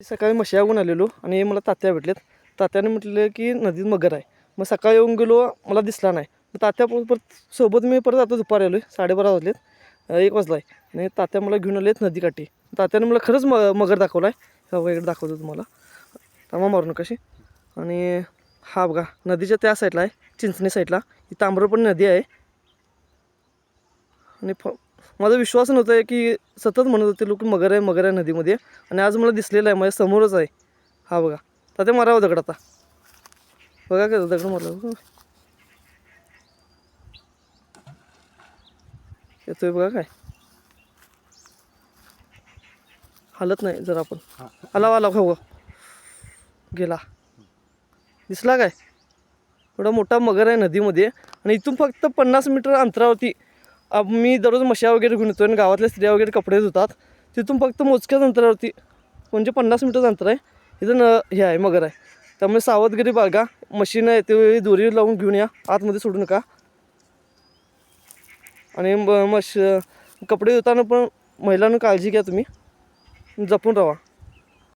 सकाळी मशियाहून आलेलो आणि मला तात्या भेटलेत. तात्याने म्हटलं की नदीत मगर आहे. मग सकाळी येऊन गेलो मला दिसला नाही. मग तात्या परत सोबत मी परत आता दुपारी आलो आहे साडेबारा वाजलेत एक वाजला आहे आणि तात्या मला घेऊन आलेत नदीकाठी तात्याने मला खरंच म मगर दाखवला आहे वगैरे दाखवतो तुम्हाला. तामा मारू नकाशी आणि हा बघा नदीच्या त्या साईडला आहे चिंचणी साईडला ही तांबरपण नदी आहे. आणि फ माझा विश्वास नव्हता की सतत म्हणत होते लोक मगर आहे मगर आहे नदीमध्ये. आणि आज मला दिसलेलं आहे माझ्या समोरच आहे. हा बघा. तात्या मारावं हो दगड आता. बघा का दगड मारला. येतोय बघा काय. हालत नाही जर आपण. आला आला खाऊ हो, हो. गेला. दिसला काय? एवढा मोठा मगर आहे नदीमध्ये. आणि इथून फक्त पन्नास मीटर अंतरावरती मी दररोज मशा वगैरे घेऊन येतो आणि गावातल्या स्त्रिया वगैरे कपडे धुतात. तिथून फक्त मोजक्याच अंतरावरती म्हणजे पन्नास मीटरचं अंतर आहे. इथं न हे आहे मगर आहे. त्यामुळे सावधगिरी बाळगा मशीन आहे ते दोरी लावून घेऊन या. आतमध्ये सोडू नका. आणि मश कपडे धुताना पण महिलांना काळजी घ्या तुम्ही. जपून राहा.